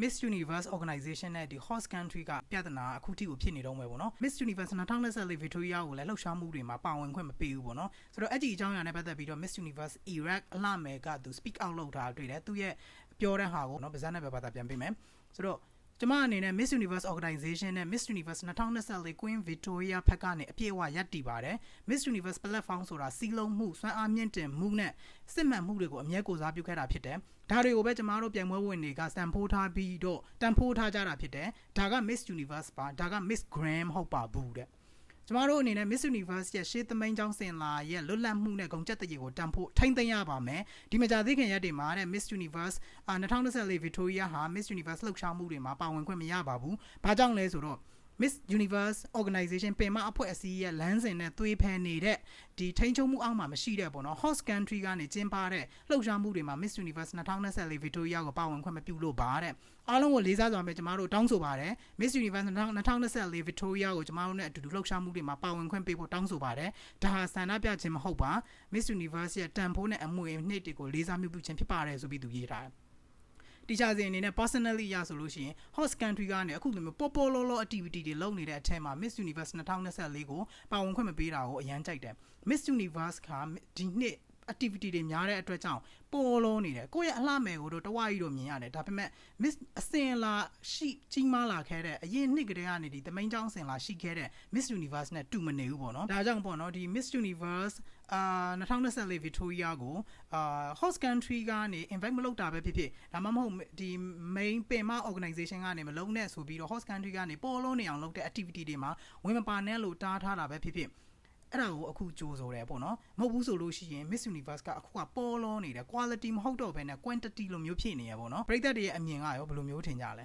Miss Universe Organization နဲ့ဒီ host country ကပြဿနာအခုထိကိုဖြစ်နေတော့မယ်ပေါ့နော် Miss Universe 2024 Victoria ကိုလည်းလှုပ်ရှားမှုတွေမှာပါဝင်ခွင့်မပေးဘူးပေါ့နော်ဆိုတော့အဲ့ဒီအကြောင်းအရာနဲ့ပတ်သက်ပြီးတော့ Miss Universe Iraq အလှမယ်ကသူ speak out လုပ်တာတွေ့တယ်သူရဲ့ပြောတဲ့ဟာကိုနော်ဗဇက်နဲ့ပဲဘာသာပြန်ပေးမယ်ဆိုတော့ ကျမအနေနဲ့ Miss Universe Organization နဲ့ Miss Universe 2024 Queen Victoria ဖက်ကနေအပြည့်အဝရပ်တည်ပါတယ် Miss Universe platform ဆိုတာစီးလုံးမှုစွမ်းအားမြင့်တင်မှုနဲ့စစ်မှန်မှုတွေကိုအမြဲကိုစားပြုခဲ့တာဖြစ်တယ်ဒါတွေကိုပဲကျမတို့ပြိုင်ပွဲဝင်တွေကစတန်ဖိုးထားပြီးတော့တန်ဖိုးထားကြတာဖြစ်တယ်ဒါက Miss Universe ပါဒါက Miss Grand မဟုတ်ပါဘူးတဲ့ ကျမတို့အနေနဲ့ Miss Universe ရဲ့ရှေးသမိန်ကျောင်းစင်လာရဲ့လွတ်လပ်မှုနဲ့ဂုဏ်ကျက်တရေကိုတန်ဖို့ထိမ့်သိမ်းရပါမယ်ဒီမကြသေးခင်ရက်တွေမှာတဲ့ Miss Universe အာ2024 Victoria ဟာ Miss Universe လှုပ်ရှားမှုတွေမှာပါဝင်ခွင့်မရပါဘူးဘာကြောင့်လဲဆိုတော့ Miss Universe Organization ပင်မအဖွဲ့အစည်းရဲ့လမ်းစဉ်နဲ့သွေးဖန်နေတဲ့ဒီထိန်းချုပ်မှုအောက်မှာမရှိတဲ့ပေါ့နော် host country ကနေကျင်းပတဲ့လှုပ်ရှားမှုတွေမှာ Miss Universe 2024 Victoria ကိုပါဝင်ခွင့်မပြုလို့ပါတဲ့အားလုံးကိုလေးစားစွာပဲကျမတို့တောင်းဆိုပါတယ် Miss Universe 2024 Victoria ကိုကျမတို့နဲ့အတူတူလှုပ်ရှားမှုတွေမှာပါဝင်ခွင့်ပေးဖို့တောင်းဆိုပါတယ်ဒါဟာဆန္ဒပြခြင်းမဟုတ်ပါ Miss Universe ရဲ့တန်ဖိုးနဲ့အမွေအနှစ်တွေကိုလေးစားမှုပြုခြင်းဖြစ်ပါတယ်ဆိုပြီးသူရေးထားတယ် တီချာစင်အနေနဲ့ personally ရဆိုလို့ရှိရင် host country ကနေအခုလိုမျိုးပေါ်ပေါ်လောလော activity တွေလုပ်နေတဲ့အထက်မှာ Miss Universe 2024ကိုပါဝင်ခွင့်မပေးတာကိုအရန်ကြိုက်တယ် Miss Universe ကဒီနှစ် activity တွေများတဲ့အတွက်ကြောင့်ပေါ်လောနေတယ်ကိုယ့်ရဲ့အလှမယ်ကိုတော့တဝါကြီးတော့မြင်ရတယ်ဒါပေမဲ့ Miss အစင်လာရှိကြီးမားလာခဲ့တဲ့အရင်နှစ်ကတည်းကနေဒီသမိန်ချောင်းစင်လာရှိခဲ့တဲ့ Miss Universe နဲ့တူမနေဘူးပေါ့နော်ဒါကြောင့်ပေါ့နော်ဒီ Miss Universe အာ2024 Victoria ကိုအာ host country ကနေ invite မလုပ်တာပဲဖြစ်ဖြစ်ဒါမှမဟုတ်ဒီ main ပင်မ organization ကနေမလုပ်နဲ့ဆိုပြီးတော့ host country ကနေပေါ်လုံးနေအောင်လုပ်တဲ့ activity တွေမှာဝင်မပါနဲ့လို့တားထားတာပဲဖြစ်ဖြစ် အဲ့ဒါကိုအခုကြိုးဆိုတယ်ပေါ့နော်မဟုတ်ဘူးဆိုလို့ရှိရင် Miss Universe ကအခုကပေါ်လုံးနေတယ် quality မဟုတ်တော့ဘဲနဲ့ quantity လိုမျိုးဖြစ်နေရပေါ့နော်ပရိသတ်တွေရဲ့အမြင်ကရောဘယ်လိုမျိုးထင်ကြလဲ